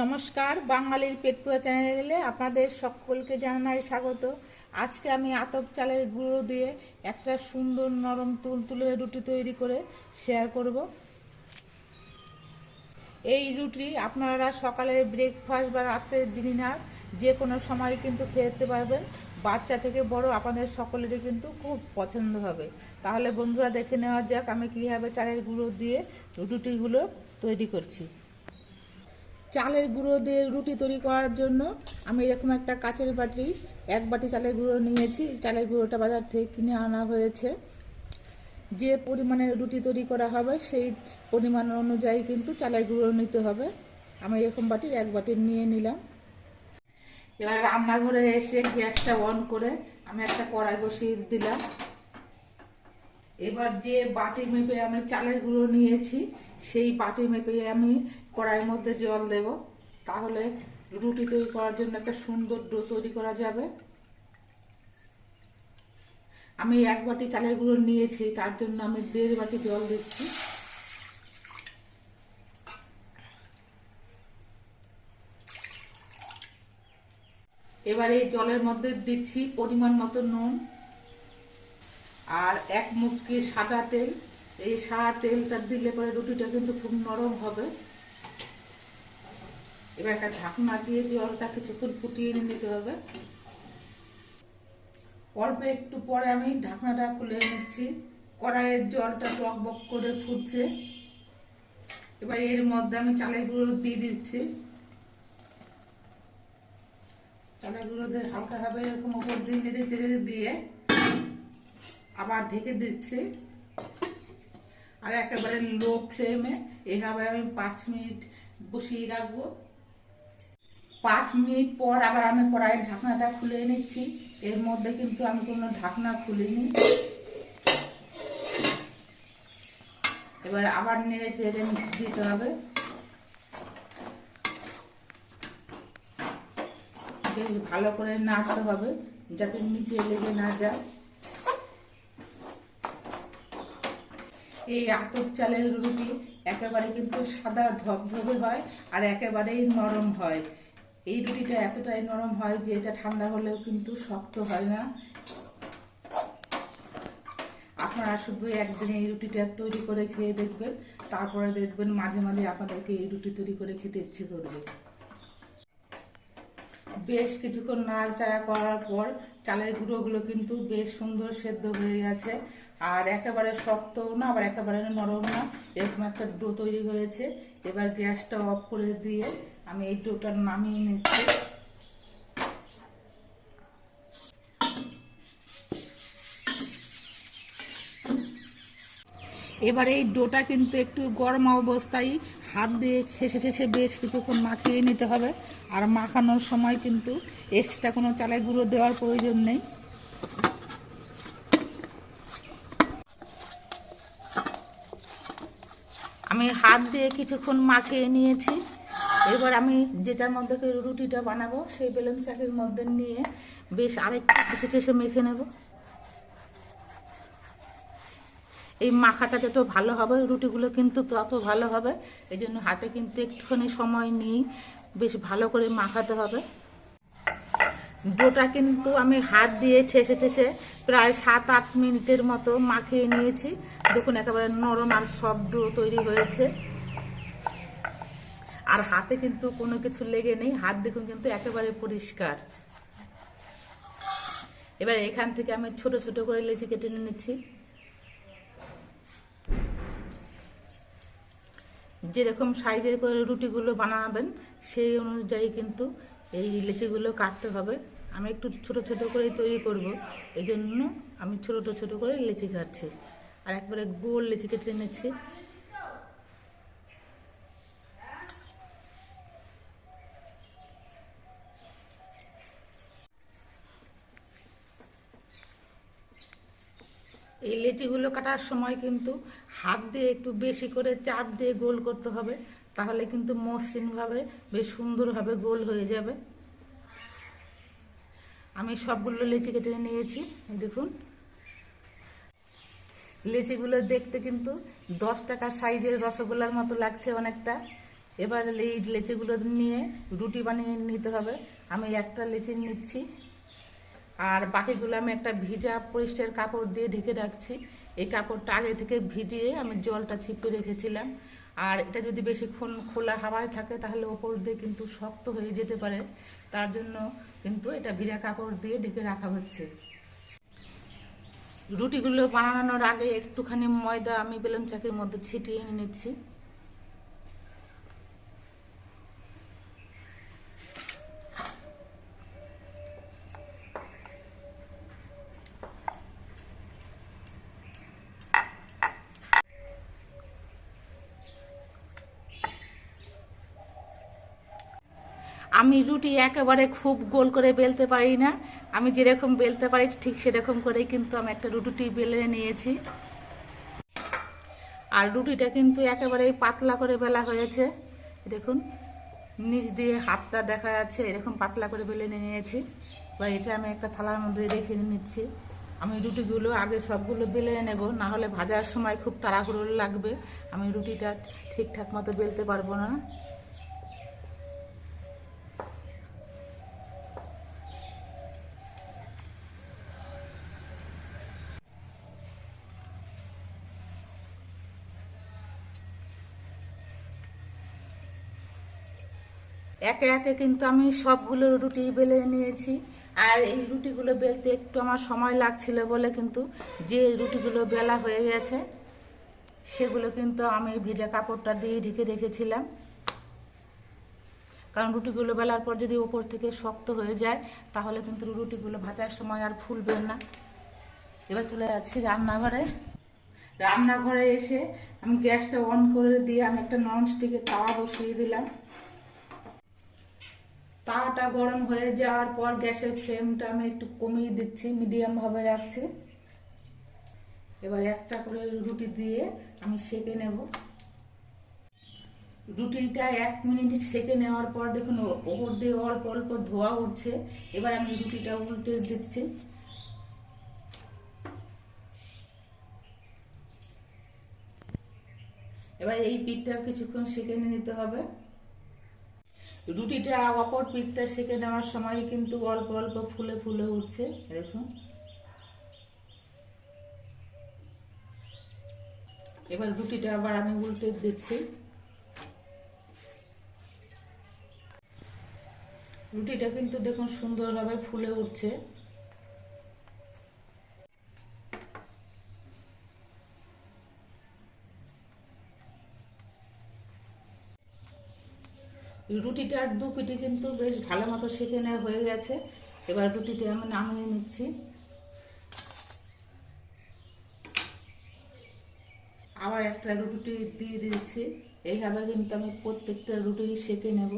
নমস্কার, বাঙালির পেটপুয়া চ্যানেলে আপনাদের সকলকে জানাই স্বাগত। আজকে আমি আতপ চালের গুঁড়ো দিয়ে একটা সুন্দর নরম তুলতুলে রুটি তৈরি করে শেয়ার করব। এই রুটি আপনারা সকালে ব্রেকফাস্ট বা রাতের ডিনার যে কোনো সময় কিন্তু খেতে পারবেন। বাচ্চা থেকে বড় আপনাদের সকলেরই কিন্তু খুব পছন্দ হবে। তাহলে বন্ধুরা দেখে নেওয়া যাক আমি কীভাবে চালের গুঁড়ো দিয়ে রুটিগুলো তৈরি করছি। চালের গুঁড়ো দিয়ে রুটি তৈরি করার জন্য আমি এরকম একটা কাচের বাটি, এক বাটি চালের গুঁড়ো নিয়েছি। চালের গুঁড়োটা বাজার থেকে কিনে আনা হয়েছে। যে পরিমাণে রুটি তৈরি করা হবে, সেই পরিমাণ অনুযায়ী কিন্তু চালের গুঁড়ো নিতে হবে। আমি এরকম বাটির এক বাটি নিয়ে নিলাম। এবার রান্নাঘরে এসে গ্যাসটা অন করে আমি একটা কড়াই বসিয়ে দিলাম। এবার যে বাটি মেপে আমি চালের গুঁড়ো নিয়েছি, সেই বাটি মেপে আমি কড়াইয়ের মধ্যে জল দেব। তাহলে রুটি তৈরি করার জন্য একটা সুন্দর ডো তৈরি করা যাবে। আমি এক বাটি চালের গুঁড়ো নিয়েছি, তার জন্য আমি দেড় বাটি জল দিচ্ছি। এবার এই জলের মধ্যে দিচ্ছি পরিমাণ মতো নুন। আর এক মুটকি সাদা তেল। এই সাদা তেলটা দিলে পরে রুটিটা কিন্তু খুব নরম হবে। এবার একটা ঢাকনা দিয়ে জলটা কিছুক্ষণ ফুটিয়ে নিতে হবে। অল্প একটু পরে আমি ঢাকনাটা খুলে নিচ্ছি। কড়াইয়ের জলটা টক বক করে ফুটছে। এবার এর মধ্যে আমি চালের গুঁড়ো দিয়ে দিচ্ছি। চালের গুঁড়ো দিয়ে হালকাভাবে এরকম উপর দিয়ে নেড়ে চেড়ে দিয়ে আবার ঢেকে দিচ্ছি। আর একেবারে লো ফ্লেমে, এভাবে আমি পাঁচ মিনিট বসিয়ে রাখব। পাঁচ মিনিট পর আবার আমি কড়াইয়ের ঢাকনাটা খুলে নিচ্ছি। এর মধ্যে কিন্তু আমি কোনো ঢাকনা খুলিনি। এবার আবার নেড়ে চেড়ে দিতে হবে। বেশ ভালো করে নাড়তে হবে, যাতে নিচে লেগে না যায়। এই আতপ চালের রুটি একেবারে কিন্তু সাদা ধবধবে হয় আর একেবারেই নরম হয়। এই রুটিটা এতটাই নরম হয় যে এটা ঠান্ডা হলেও কিন্তু শক্ত হয় না। আপনারা শুধু একদিন এই রুটিটা তৈরি করে খেয়ে দেখবেন, তারপরে দেখবেন মাঝে মাঝে আপনাদেরকে এই রুটি তৈরি করে খেতে ইচ্ছে করবে। বেশ কিছুক্ষণ নাড়াচাড়া করার পর চালের গুঁড়োগুলো কিন্তু বেশ সুন্দর সেদ্ধ হয়ে গেছে। আর একেবারে শক্তও না, আবার একেবারে নরম না, এরকম একটা ডো তৈরি হয়েছে। এবার গ্যাসটা অফ করে দিয়ে আমি এই ডোটা নামিয়ে নিচ্ছি। এবার এই ডোটা কিন্তু একটু গরম অবস্থায় হাত দিয়ে শেষে শেষে বেশ কিছুক্ষণ মাখিয়ে নিতে হবে। আর মাখানোর সময় কিন্তু এক্সট্রা কোনো চালের গুঁড়ো দেওয়ার প্রয়োজন নেই আমি হাত দিয়ে কিছুক্ষণ মাখিয়ে নিয়েছি। এবার আমি যেটার মধ্যে রুটিটা বানাবো, সেই বেলুন চাকের মধ্যে নিয়ে বেশ আরেকটু ঠেসে ঠেসে মেখে নেব। এই মাখাটা যত ভালো হবে, রুটিগুলো কিন্তু তত ভালো হবে। এই জন্য হাতে কিন্তু একটুখানি সময় নিয়ে বেশ ভালো করে মাখাতে হবে। ডোটা কিন্তু আমি হাত দিয়ে ঠেসে ঠেসে প্রায় সাত, আট মিনিটের মতো মাখিয়ে নিয়েছি। দেখুন, একেবারে নরম আর সব ডো তৈরি হয়েছে। আর হাতে কিন্তু কোনো কিছু লেগে নেই। হাত দেখুন কিন্তু একেবারে পরিষ্কার। এবার এখান থেকে আমি ছোট ছোট করে লেচি কেটে নিচ্ছি। যেরকম সাইজের করে রুটিগুলো বানাবেন, সেই অনুযায়ী কিন্তু এই লেচিগুলো কাটতে হবে। আমি একটু ছোট ছোট করে তৈরি করব। এই জন্য আমি ছোট ছোট করে লেচি কাটছি। আর একবারে গোল লেচি কেটে নিচ্ছি। এই লেচিগুলো কাটার সময় কিন্তু হাত দিয়ে একটু বেশি করে চাপ দিয়ে গোল করতে হবে। তাহলে কিন্তু মসৃণভাবে বেশ সুন্দরভাবে গোল হয়ে যাবে। আমি সবগুলো লেচি কেটে নিয়েছি, দেখুন। লেচিগুলো দেখতে কিন্তু দশ টাকার সাইজের রসগোল্লার মতো লাগছে অনেকটা। এবার এই লেচিগুলো নিয়ে রুটি বানিয়ে নিতে হবে। আমি একটা লেচি নিচ্ছি। আর বাকিগুলো আমি একটা ভিজা পরিষ্কার কাপড় দিয়ে ঢেকে রাখছি। এই কাপড়টা আগে থেকে ভিজিয়ে আমি জলটা ছিপে রেখেছিলাম। আর এটা যদি বেশিক্ষণ খোলা হাওয়ায় থাকে, তাহলে ওপর দিয়ে কিন্তু শক্ত হয়ে যেতে পারে। তার জন্য কিন্তু এটা ভিড়া কাপড় দিয়ে ঢেকে রাখা হচ্ছে। রুটিগুলো বানানোর আগে একটুখানি ময়দা আমি বেলুন চাকির মধ্যে ছিটিয়ে নিচ্ছি। আমি রুটি একেবারে খুব গোল করে বেলতে পারি না। আমি যেরকম বেলতে পারি ঠিক সেরকম করেই কিন্তু আমি একটা রুটি বেলে নিয়েছি। আর রুটিটা কিন্তু একেবারেই পাতলা করে বেলা হয়েছে। দেখুন, নিচ দিয়ে হাতটা দেখা যাচ্ছে, এরকম পাতলা করে বেলে নিয়েছি। বা এটা আমি একটা থালার মধ্যে রেখে নিচ্ছি। আমি রুটিগুলো আগে সবগুলো বেলে নেব না হলে ভাজার সময় খুব তাড়াহুড়ো লাগবে। আমি রুটিটা ঠিকঠাক মতো বেলতে পারব না। একে একে কিন্তু আমি সবগুলো রুটি বেলে নিয়েছি। আর এই রুটিগুলো বেলতে একটু আমার সময় লাগছিল বলে কিন্তু যে রুটিগুলো বেলা হয়ে গেছে, সেগুলো কিন্তু আমি ভেজা কাপড়টা দিয়ে ঢেকে রেখেছিলাম। কারণ রুটিগুলো বেলার পর যদি ওপর থেকে শক্ত হয়ে যায়, তাহলে কিন্তু রুটিগুলো ভাজার সময় আর ফুলবে না। এবার চলে যাচ্ছি রান্নাঘরে। রান্নাঘরে এসে আমি গ্যাসটা অন করে দিয়ে আমি একটা ননস্টিকের তাওয়া বসিয়ে দিলাম। তাওয়াটা গরম হয়ে যাওয়ার পর গ্যাসের ফ্লেমটা আমি একটু কমিয়ে দিচ্ছি মিডিয়াম ভাবে রাখছি। এবার একটা করে রুটি দিয়ে আমি সেকে নেব। রুটিটা এক মিনিট সেকে নেওয়ার পর দেখুন, ওপর দিয়ে অল্প অল্প ধোয়া উঠছে। এবার আমি রুটিটা উল্টে দিচ্ছি। এবার এই পিঠটা কিছুক্ষণ সেকে নিতে হবে। রুটিটা অপর পিঠটা সেকে নেওয়ার সময় কিন্তু অল্প অল্প ফুলে ফুলে উঠছে, দেখুন। এবার রুটিটা আবার আমি উল্টে দিচ্ছি। রুটিটা কিন্তু দেখুন সুন্দরভাবে ফুলে উঠছে। রুটিটার দু পিঠে কিন্তু বেশ ভালো মতো সেঁকে নেওয়া হয়ে গেছে। এবার রুটিটা আমি নামিয়ে নিচ্ছি। আবার একটা রুটি দিয়ে দিচ্ছি। এইভাবে কিন্তু আমি প্রত্যেকটা রুটি সেঁকে নেব।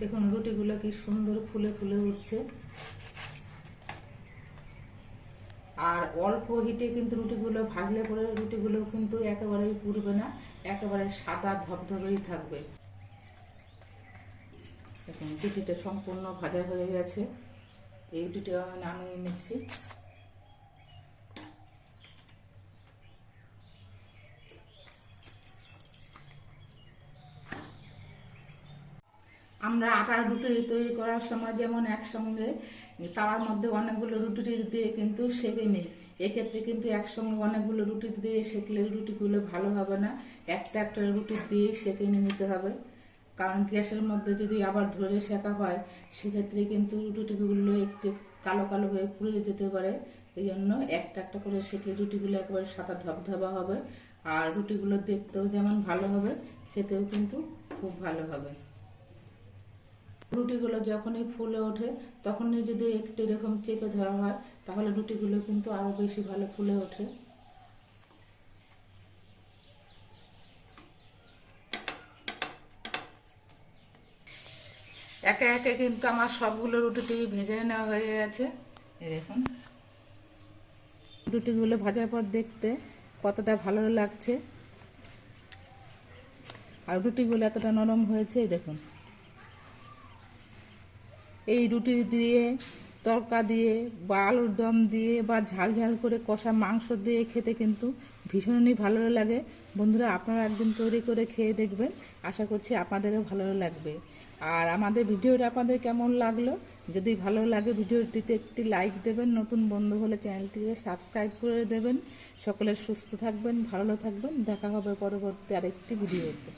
দেখুন রুটিগুলো কি সুন্দর ফুলে ফুলে উঠছে। আর অল্প হিটে কিন্তু রুটিগুলো, ভাজলে পরে রুটিগুলো কিন্তু একেবারেই পুড়বে না, একেবারে সাদা ধবধবেই থাকবে। দেখুন, রুটিটা সম্পূর্ণ ভাজা হয়ে গেছে। এই রুটিটা আমি নামিয়ে নিচ্ছি। আমরা আটার রুটি তৈরি করার সময় যেমন একসঙ্গে তাওয়ার মধ্যে অনেকগুলো রুটি দিয়ে কিন্তু সেঁকে নিই এক্ষেত্রে কিন্তু একসঙ্গে অনেকগুলো রুটি দিয়ে সেঁকলে রুটিগুলো ভালো হবে না। একটা একটা রুটি দিয়ে সেঁকে নিতে হবে। কারণ গ্যাসের মধ্যে যদি আবার ধরে শেখা হয়, সেক্ষেত্রে কিন্তু রুটিগুলো একটু কালো কালো হয়ে পুড়ে যেতে পারে। এই জন্য একটা একটা করে সেঁকলে রুটিগুলো একেবারে সাদা ধবধবা হবে। আর রুটিগুলো দেখতেও যেমন ভালো হবে, খেতেও কিন্তু খুব ভালো হবে। রুটিগুলো যখনই ফুলে ওঠে তখনই যদি একটু এরকম চেপে ধরা হয়, তাহলে রুটিগুলো কিন্তু আরও বেশি ভালো ফুলে ওঠে। একে একে কিন্তু আমার সবগুলো রুটিটি ভেজে নেওয়া হয়ে গেছে। দেখুন। রুটিগুলো ভাজার পর দেখতে কতটা ভালো লাগছে। আর রুটিগুলো এতটা নরম হয়েছে দেখুন। এই রুটি দিয়ে, তরকা দিয়ে বা আলুর দম দিয়ে বা ঝাল ঝাল করে কষা মাংস দিয়ে খেতে কিন্তু ভীষণই ভালো লাগে। বন্ধুরা, আপনারা একদিন তৈরি করে খেয়ে দেখবেন। আশা করছি আপনাদেরও ভালো লাগবে। আর আমাদের ভিডিওটা আপনাদের কেমন লাগল? যদি ভালো লাগে ভিডিওটিতে একটি লাইক দেবেন, নতুন বন্ধু হলে চ্যানেলটিকে সাবস্ক্রাইব করে দেবেন। সকলে সুস্থ থাকবেন, ভালো থাকবেন। দেখা হবে পরবর্তী আরেকটি ভিডিওতে।